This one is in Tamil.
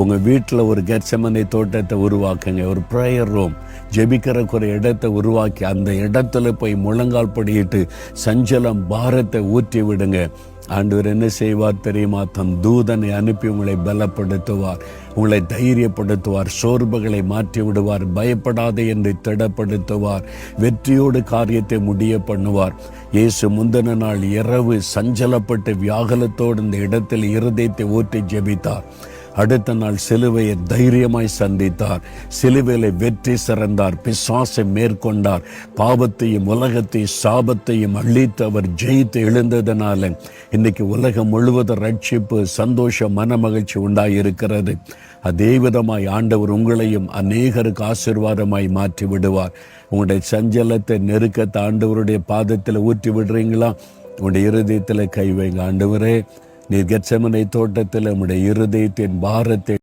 உங்கள் வீட்டில் ஒரு கெர்சமனை தோட்டத்தை உருவாக்குங்க. ஒரு ப்ரேயர் ரூம் ஜெபிக்கிறக்கு ஒரு இடத்தை உருவாக்கி அந்த இடத்துல போய் முழங்கால் படியிட்டு சஞ்சலம் பாரத்தை ஊற்றி விடுங்க. ஆண்டவர் என்ன செய்வார் தெரியுமா? தம் தூதனை அனுப்பி உங்களை பலப்படுத்துவார். உங்களை தைரியப்படுத்துவார். சோர்வுகளை மாற்றி விடுவார். பயப்படாதே என்று திடப்படுத்துவார். வெற்றியோடு காரியத்தை முடிய பண்ணுவார். இயேசு முந்தின நாள் இரவு சஞ்சலப்பட்டு வியாகுலத்தோடு இந்த இடத்தில் இருதயத்தை ஊற்றி ஜெபித்தார். அடுத்த நாள் சிலுவையை தைரியமாய் சந்தித்தார். சிலுவையில வெற்றி சிறந்தார். பிசாசை மேற்கொண்டார். பாவத்தையும் உலகத்தையும் சாபத்தையும் அழித்து அவர் ஜெயித்து எழுந்ததனால இன்னைக்கு உலகம் முழுவதும் ரட்சிப்பு சந்தோஷ மன மகிழ்ச்சி உண்டாயிருக்கிறது. அதே விதமாய் ஆண்டவர் உங்களையும் அநேகருக்கு ஆசீர்வாதமாய் மாற்றி விடுவார் உங்களுடைய சஞ்சலத்தை நெருக்கத்தை ஆண்டவருடைய பாதத்தில் ஊற்றி விடுறீங்களா உங்களுடைய இருதயத்தில் கை வைங்க. ஆண்டவரே நீர் கெச்சமனை தோட்டத்தில் நம்முடைய இருதயத்தின் பாரத்தை